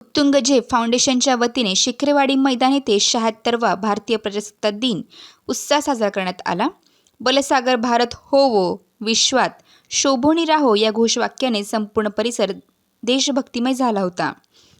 उत्तुंग झेप फाउंडेशनच्या वतीने शिखरेवाडी मैदान येथे शहात्तरवा भारतीय प्रजासत्ताक दिन उत्साह साजरा करण्यात आला. बलसागर भारत होवो विश्वात शोभोनी राहो या घोषवाक्याने संपूर्ण परिसर देशभक्तिमय झाला होता.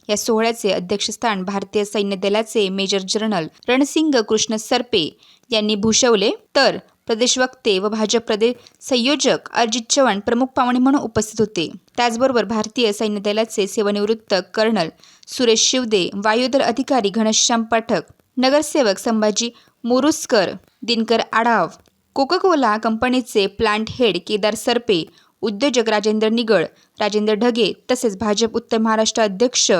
या सोहळ्याचे अध्यक्षस्थान भारतीय सैन्य दलाचे मेजर जनरल रणसिंग कृष्ण सरपे यांनी भूषवले. तर प्रदेश वक्ते व भाजप प्रदेश संयोजक अजित चव्हाण प्रमुख पाहुणे म्हणून उपस्थित होते. त्याचबरोबर भारतीय सैन्य दलाचे सेवानिवृत्त कर्नल सुरेश शिवदे वायुदल अधिकारी घनश्याम पाठक नगरसेवक संभाजी मोरुसकर दिनकर आढाव कोका कोला कंपनीचे प्लांट हेड केदार सरपे उद्योजक राजेंद्र निगळ राजेंद्र ढगे तसेच भाजप उत्तर महाराष्ट्र अध्यक्ष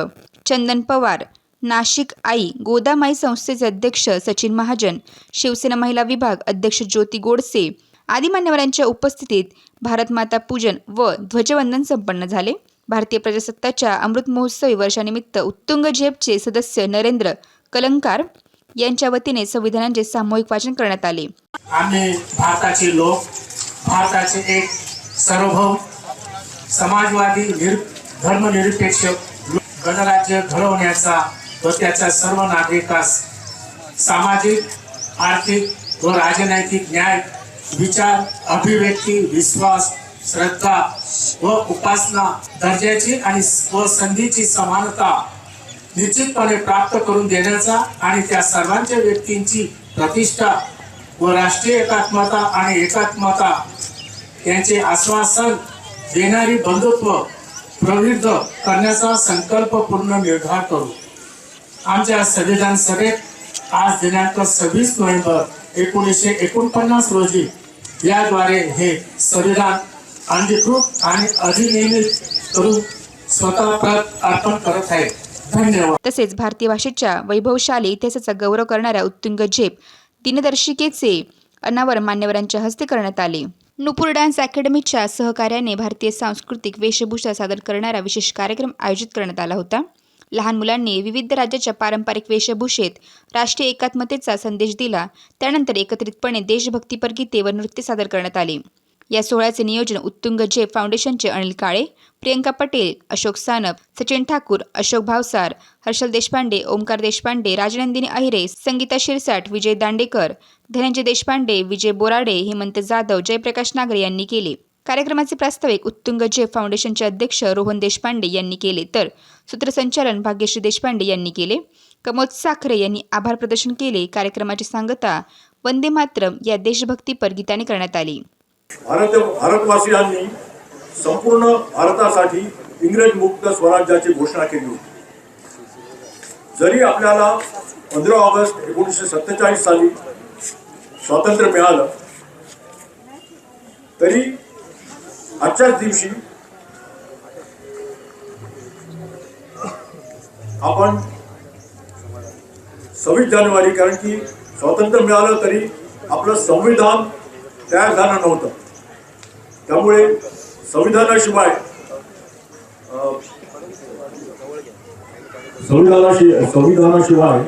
चंदन पवार नाशिक आई गोदामाई संस्थेचे अध्यक्ष सचिन महाजन शिवसेना महिला विभाग अध्यक्ष ज्योती गोडसे आदी मान्यवरांच्या उपस्थितीत भारतमाता पूजन व ध्वजवंदन संपन्न झाले. भारतीय प्रजासत्ताच्या अमृत महोत्सवी वर्षानिमित्त उत्तुंग झेपचे सदस्य नरेंद्र कलंकार यांच्या वतीने संविधानाचे सामूहिक वाचन करण्यात आले. आम्ही भारताचे लोक भारताचे एक सार्वभौम समाजवादी निर धर्मनिरपेक्ष गणराज्य घडवण्याचा व त्याच्या सर्व नागरिकास सामाजिक आर्थिक व राजनैतिक न्याय विचार अभिव्यक्ती विश्वास श्रद्धा व उपासना दर्जाची आणि व संधीची समानता निश्चितपणे प्राप्त करून देण्याचा आणि त्या सर्वांच्या व्यक्तींची प्रतिष्ठा व राष्ट्रीय एकात्मता आणि एकात्मता त्यांचे आश्वासन देणारी बंधुत्व प्रवृद्ध करण्याचा संकल्प पूर्ण निर्धार करू. आमच्या संविधान सभेत आज दिनांक सव्वीस नोव्हेंबर एकोणीसशे एकोणपन्नास रोजी याद्वारे हे संविधान अंगीकृत आणि अधिनियमित करून स्वतः अर्पण करत आहे. धन्यवाद. तसेच भारतीय भाषेच्या वैभवशाली इतिहासाचा गौरव करणाऱ्या उत्तुंग झेप दिनदर्शिकेचे अनावर मान्यवरांच्या हस्ते करण्यात आले. नुपूर डान्स अकॅडमीच्या सहकार्याने भारतीय सांस्कृतिक वेशभूषा सादर करणारा विशेष कार्यक्रम आयोजित करण्यात आला होता. लहान मुलांनी विविध राज्याच्या पारंपरिक वेशभूषेत राष्ट्रीय एकात्मतेचा संदेश दिला. त्यानंतर एकत्रितपणे देशभक्तीपर गीते व नृत्य सादर करण्यात आले. या सोहळ्याचे नियोजन उत्तुंग जे फाउंडेशनचे अनिल काळे प्रियंका पटेल अशोक सानप सचिन ठाकूर अशोक भावसार हर्षल देशपांडे ओमकार देशपांडे राजनंदिनी अहिरे संगीता शिरसाट विजय दांडेकर धनंजय देशपांडे विजय बोराडे हेमंत जाधव जयप्रकाश नागरे यांनी केले. कार्यक्रमाचे प्रास्ताविक उत्तुंग जे फाउंडेशनचे अध्यक्ष रोहन देशपांडे यांनी केले तर सूत्रसंचालन भाग्यश्री देशपांडे यांनी केले. कमोद साखरे यांनी आभार प्रदर्शन केले. कार्यक्रमाची सांगता वंदे मातरम या देशभक्तीपर गीताने करण्यात आली. भारत भारतवासियांनी संपूर्ण भारतासाठी इंग्रज मुक्त स्वराज्याची घोषणा केली होती. जरी आपल्याला पंधरा ऑगस्ट एकोणीसशे सत्तेचाळीस साली स्वातंत्र्य मिळालं तरी आजच्याच दिवशी आपण सव्वीस जानेवारी कारण की स्वातंत्र्य मिळालं तरी आपलं संविधान तयार झालं नव्हतं. त्यामुळे संविधानाशिवाय संविधानाशी संविधानाशिवाय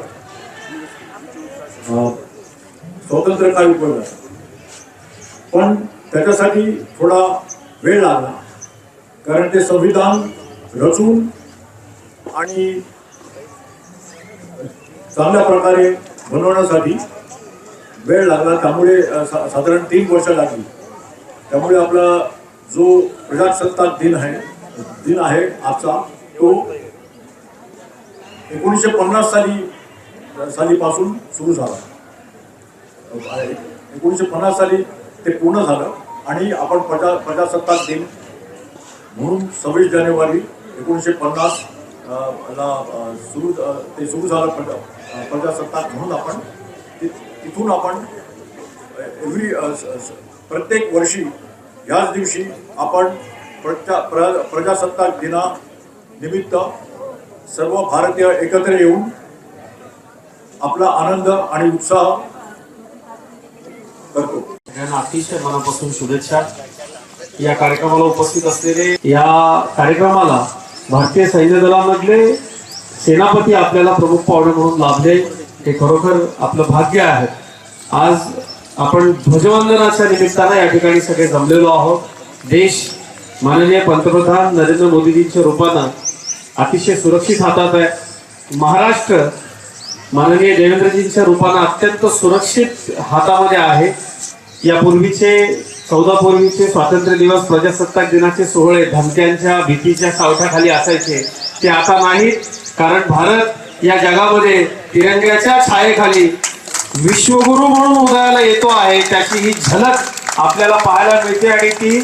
स्वातंत्र्य काय उपयोग आहे पण त्याच्यासाठी थोडा वेळ लागला. कारण ते संविधान रचून आणि चांगल्या प्रकारे बनवण्यासाठी वेळ लागला त्यामुळे सा- साधारण तीन वर्ष लागली. त्यामुळे आपला जो प्रजासत्ताक दिन आहे दिन आहे आजचा तो एकोणीसशे पन्नास साली सालीपासून सुरू झाला. एकोणीसशे पन्नास साली ते पूर्ण झालं आणि आपण प्रजा प्रजासत्ताक दिन म्हणून सव्वीस जानेवारी एकोणीसशे पन्नास ला सुरू ते सुरू झालं प्रजासत्ताक म्हणून आपण तिथून आपण एव्हरी प्रत्येक वर्षी ह्याच दिवशी आपण प्रजा प्र प्रजासत्ताक दिना निमित्त सर्व भारतीय एकत्र येऊन आपला आनंद आणि उत्साह करतो. सगळ्यांना अतिशय मनापासून शुभेच्छा. या कार्यक्रमाला उपस्थित असलेले या कार्यक्रमाला भारतीय सैन्य दलामधले सेनापती आपल्याला प्रमुख पाहुणे म्हणून लाभले. हे खरोखर आपलं भाग्य आहे. आज आपण ध्वजवंदनाच्या निमित्तानं या ठिकाणी सगळे जमलेलो आहोत. देश माननीय पंतप्रधान नरेंद्र मोदीजींच्या रूपानं अतिशय सुरक्षित हातात आहे. महाराष्ट्र माननीय देवेंद्रजींच्या रूपानं अत्यंत सुरक्षित हातामध्ये आहे. यापूर्वीचे चौदा पूर्वीचे स्वातंत्र्य दिवस प्रजासत्ताक दिनाचे सोहळे धमक्यांच्या भीतीच्या सावठाखाली असायचे ते आता नाहीत. कारण भारत या जगामध्ये तिरंग्याच्या छायेखाली विश्वगुरु म्हणून उदयाला येतो आहे. त्याची ही झलक आपल्याला पाहायला मिळते आणि ती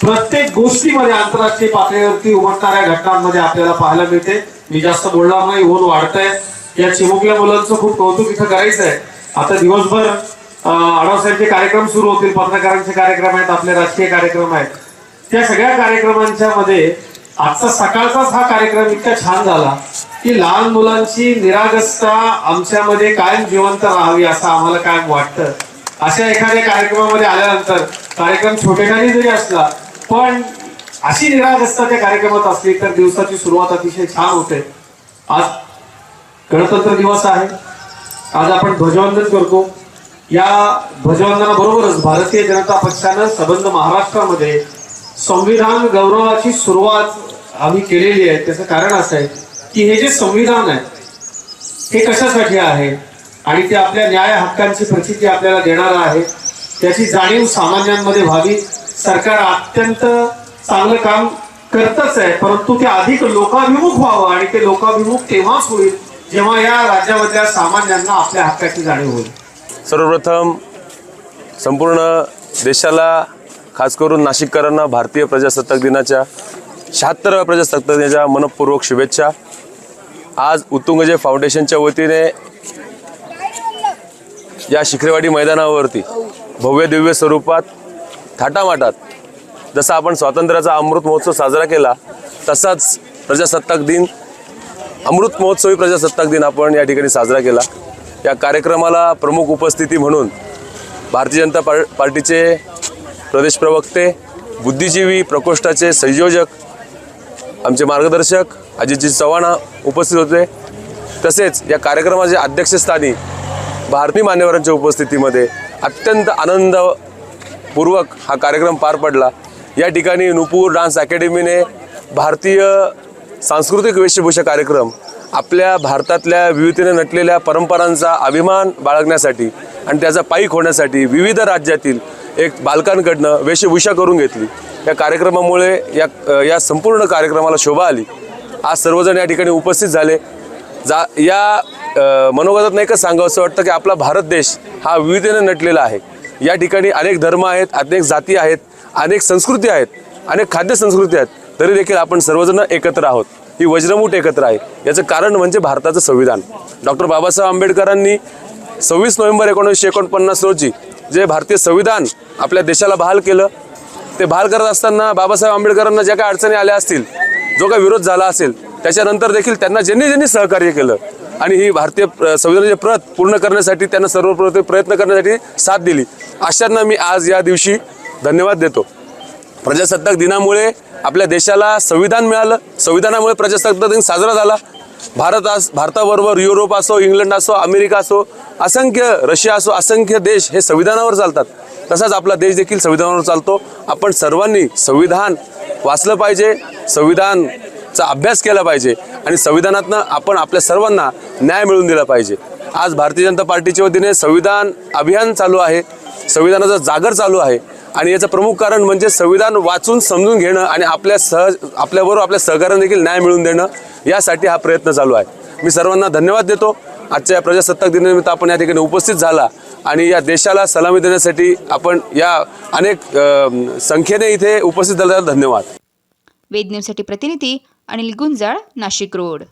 प्रत्येक गोष्टीमध्ये आंतरराष्ट्रीय पातळीवरती उमटणाऱ्या घटनांमध्ये आपल्याला पाहायला मिळते. मी जास्त बोलणार नाही ऊन वाढतंय. या चिमुकल्या मुलांचं खूप कौतुक इथं करायचं आहे आता दिवसभर अं, आढावसाहेबचे कार्यक्रम सुरू होतील. पत्रकारांचे कार्यक्रम आहेत आपले राजकीय कार्यक्रम आहेत. त्या सगळ्या कार्यक्रमांच्या मध्ये आजचा सकाळचाच हा कार्यक्रम इतका छान झाला की लहान मुलांची निरागसता आमच्यामध्ये कायम जिवंत राहावी असं आम्हाला कायम वाटतं. अशा एखाद्या कार्यक्रमामध्ये आल्यानंतर कार्यक्रम छोटेखानी जरी असला पण अशी निरागसता त्या कार्यक्रमात असली तर दिवसाची सुरुवात अतिशय छान होते. आज गणतंत्र दिवस आहे. आज आपण ध्वजवंदन करतो. या ध्वजवंदनाबरोबरच भारतीय जनता पक्षानं संबंध महाराष्ट्रामध्ये संविधान गौरवाची सुरुवात आम्ही केलेली आहे. त्याचं कारण असं आहे की हे जे संविधान आहे हे कशासाठी आहे? आणि ते आपल्या न्याय हक्कांची प्रसिद्धी आपल्याला देणारं आहे. त्याची जाणीव सामान्यांमध्ये व्हावी. सरकार अत्यंत चांगलं काम करतच आहे परंतु ते अधिक लोकाभिमुख व्हावं आणि ते लोकाभिमुख तेव्हाच होईल जेव्हा या राज्यामधल्या सामान्यांना आपल्या हक्काची जाणीव होईल. सर्वप्रथम संपूर्ण देशाला खास करून नाशिककरांना भारतीय प्रजासत्ताक दिनाच्या शहात्तराव्या प्रजासत्ताक मनपूर्वक शुभेच्छा. आज उत्तुंगजे फाउंडेशनच्या वतीने या शिखरेवाडी मैदानावरती भव्य दिव्य स्वरूपात थाटामाटात जसा आपण स्वातंत्र्याचा अमृत महोत्सव साजरा केला तसाच प्रजासत्ताक दिन अमृत महोत्सवी प्रजासत्ताक दिन आपण या ठिकाणी साजरा केला. या कार्यक्रमाला प्रमुख उपस्थिती म्हणून भारतीय जनता पार्टीचे प्रदेश प्रवक्ते बुद्धिजीवी प्रकोष्ठाचे संयोजक आमचे मार्गदर्शक अजितजी चव्हाण उपस्थित होते. तसेच या कार्यक्रमाच्या अध्यक्षस्थानी भारतीय मान्यवरांच्या उपस्थितीमध्ये अत्यंत आनंदपूर्वक हा कार्यक्रम पार पडला. या ठिकाणी नुपूर डान्स अकॅडमीने भारतीय सांस्कृतिक वेशभूषा कार्यक्रम आपल्या भारतातल्या विविधतेने नटलेल्या परंपरांचा अभिमान बाळगण्यासाठी आणि त्याचा पाईक होण्यासाठी विविध राज्यातील एक बालकांकडनं वेशभूषा करून घेतली. या कार्यक्रमामुळे या या संपूर्ण कार्यक्रमाला शोभा आली. आज सर्वजण या ठिकाणी उपस्थित झाले. जा या मनोगतात नाही का सांगावं असं वाटतं की आपला भारत देश हा विविधतेने नटलेला आहे. या ठिकाणी अनेक धर्म आहेत अनेक जाती आहेत अनेक संस्कृती आहेत अनेक खाद्य संस्कृती आहेत. तरी देखील आपण सर्वजण एकत्र आहोत. ही वज्रमूठ एकत्र आहे. याचं कारण म्हणजे भारताचं संविधान. डॉक्टर बाबासाहेब आंबेडकरांनी सव्वीस नोव्हेंबर एकोणीसशे एकोणपन्नास रोजी जे भारतीय संविधान आपल्या देशाला बहाल केलं ते बहाल करत असताना बाबासाहेब आंबेडकरांना ज्या काही अडचणी आल्या असतील जो काही विरोध झाला असेल त्याच्यानंतर देखील त्यांना ज्यांनी ज्यांनी सहकार्य केलं आणि ही भारतीय प्र- संविधानाची प्रत पूर्ण करण्यासाठी त्यांना सर्व प्रयत्न करण्यासाठी साथ दिली. अशांना मी आज या दिवशी धन्यवाद देतो. प्रजासत्ताक दिनामुळे आपल्या देशाला संविधान मिळालं. संविधानामुळे प्रजासत्ताक दिन साजरा झाला. भारत आज भारताबरोबर युरोप असो इंग्लंड असो अमेरिका असो असंख्य रशिया असो असंख्य देश हे संविधानावर चालतात. तसाच आपला देश देखील संविधानावर चालतो. आपण सर्वांनी संविधान वाचलं पाहिजे संविधानचा अभ्यास केला पाहिजे आणि संविधानातनं आपण आपल्या सर्वांना न्याय मिळवून दिला पाहिजे. आज भारतीय जनता पार्टीच्या वतीने संविधान अभियान चालू आहे. संविधानाचा जागर चालू आहे. आणि याचं प्रमुख कारण म्हणजे संविधान वाचून समजून घेणं आणि आपल्या सहज आपल्याबरोबर आपल्या सहकार्याने देखील न्याय मिळवून देणं यासाठी हा प्रयत्न चालू आहे. मी सर्वांना धन्यवाद देतो. आजच्या या प्रजासत्ताक दिनानिमित्त आपण या ठिकाणी उपस्थित झाला आणि या देशाला सलामी देण्यासाठी आपण या अनेक संख्येने इथे उपस्थित झाल्याबद्दल धन्यवाद. वेद न्यूजसाठी प्रतिनिधी अनिल गुंजाळ नाशिक रोड.